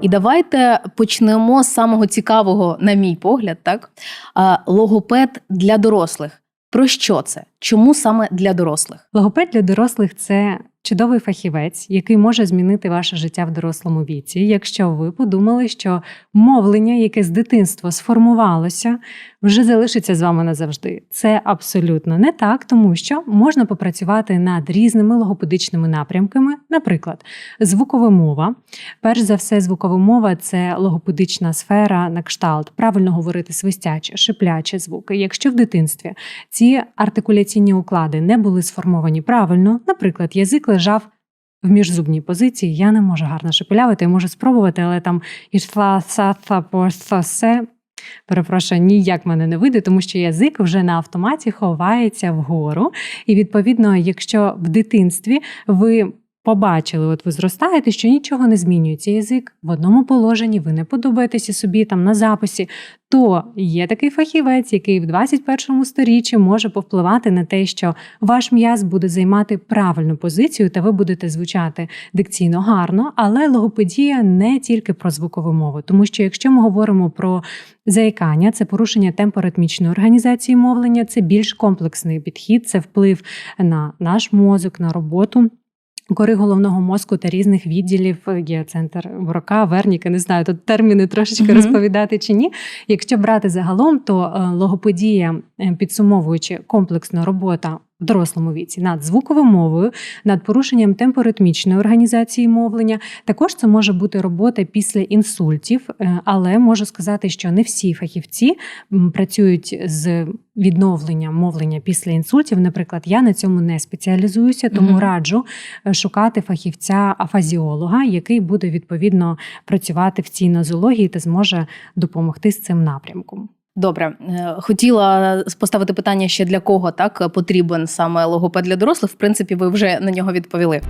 І давайте почнемо з самого цікавого, на мій погляд, так логопед для дорослих. Про що це? Чому саме для дорослих? Логопед для дорослих це чудовий фахівець, який може змінити ваше життя в дорослому віці. Якщо ви подумали, що мовлення, яке з дитинства сформувалося, вже залишиться з вами назавжди. Це абсолютно не так, тому що можна попрацювати над різними логопедичними напрямками, наприклад, звукова мова. Перш за все, звукова мова це логопедична сфера на кшталт, правильно говорити свистяче, шиплячі звуки. Якщо в дитинстві ці артикуляційні уклади не були сформовані правильно, наприклад, язик лежав в міжзубній позиції, я не можу гарно шепелявити, я можу спробувати, але там ішла са се. Перепрошую, ніяк мене не вийде, тому що язик вже на автоматі ховається вгору. І відповідно, якщо в дитинстві ви побачили, от ви зростаєте, що нічого не змінюється. Язик в одному положенні, ви не подобаєтеся собі там на записі, то є такий фахівець, який в 21 сторіччі може повпливати на те, що ваш м'яз буде займати правильну позицію, та ви будете звучати дикційно гарно, але логопедія не тільки про звукову мову, тому що якщо ми говоримо про заїкання, це порушення темпоритмічної організації мовлення, це більш комплексний підхід, це вплив на наш мозок, на роботу. Кори головного мозку та різних відділів є центр Бурака, Верніка, не знаю, тут терміни трошечки Мгм. розповідати чи ні. Якщо брати загалом, то е, логопедія, е, підсумовуючи комплексна робота в дорослому віці над звуковою мовою, над порушенням темпоритмічної організації мовлення, також це може бути робота після інсультів, е, але можу сказати, що не всі фахівці працюють з відновленням мовлення після інсультів. Наприклад, я на цьому не спеціалізуюся, тому Мгм. раджу е, шукати фахівця афазіолога, який буде відповідно працювати в цій нозології та зможе допомогти з цим напрямком. Добре, Е, хотіла поставити питання ще для кого так потрібен саме логопед для дорослих. В принципі, ви вже на нього відповіли.